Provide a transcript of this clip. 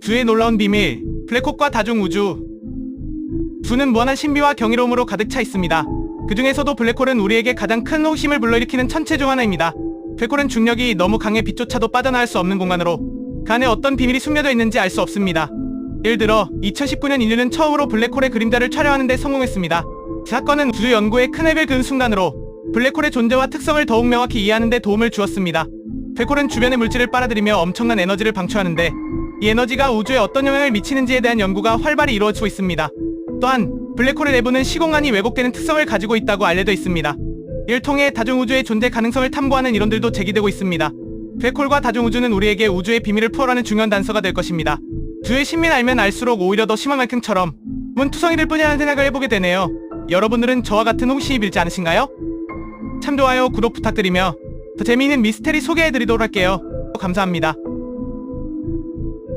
두의 놀라운 비밀, 블랙홀과 다중우주. 두는 무한한 신비와 경이로움으로 가득 차 있습니다. 그 중에서도 블랙홀은 우리에게 가장 큰 호기심을 불러일으키는 천체 중 하나입니다. 블랙홀은 중력이 너무 강해 빛조차도 빠져나갈 수 없는 공간으로 그 안에 어떤 비밀이 숨겨져 있는지 알 수 없습니다. 예를 들어 2019년 인류는 처음으로 블랙홀의 그림자를 촬영하는 데 성공했습니다. 이 사건은 우주 연구에 큰 획을 그은 순간으로 블랙홀의 존재와 특성을 더욱 명확히 이해하는 데 도움을 주었습니다. 블랙홀은 주변의 물질을 빨아들이며 엄청난 에너지를 방출하는데 이 에너지가 우주에 어떤 영향을 미치는지에 대한 연구가 활발히 이루어지고 있습니다. 또한 블랙홀의 내부는 시공간이 왜곡되는 특성을 가지고 있다고 알려져 있습니다. 이를 통해 다중우주의 존재 가능성을 탐구하는 이론들도 제기되고 있습니다. 블랙홀과 다중우주는 우리에게 우주의 비밀을 풀어가는 중요한 단서가 될 것입니다. 두의 신비를 알면 알수록 오히려 더 심한 만큼처럼 문투성이를 뿐이라는 생각을 해보게 되네요. 여러분들은 저와 같은 호기심이 밀지 않으신가요? 참 좋아요, 구독 부탁드리며 더 재미있는 미스테리 소개해드리도록 할게요. 감사합니다.